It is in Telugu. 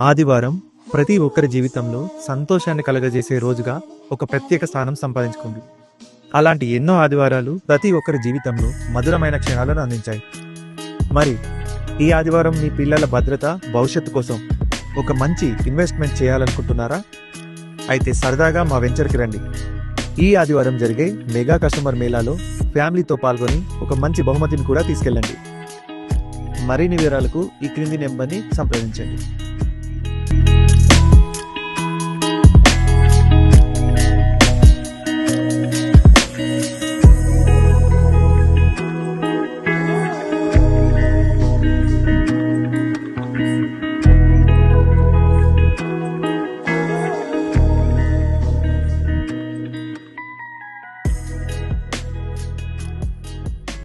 ఆదివారం ప్రతి ఒక్కరి జీవితంలో సంతోషాన్ని కలగజేసే రోజుగా ఒక ప్రత్యేక స్థానం సంపాదించుకుంది అలాంటి ఎన్నో ఆదివారాలు ప్రతి ఒక్కరి జీవితంలో మధురమైన క్షణాలను అందించాయి. మరి ఈ ఆదివారం మీ పిల్లల భద్రత భవిష్యత్తు కోసం ఒక మంచి ఇన్వెస్ట్మెంట్ చేయాలనుకుంటున్నారా? అయితే సరదాగా మా వెంచర్కి రండి. ఈ ఆదివారం జరిగే మెగా కస్టమర్ మేళాలో ఫ్యామిలీతో పాల్గొని ఒక మంచి బహుమతిని కూడా తీసుకెళ్ళండి. మరిన్ని వివరాలకు ఈ క్రింది నెంబర్ని సంప్రదించండి.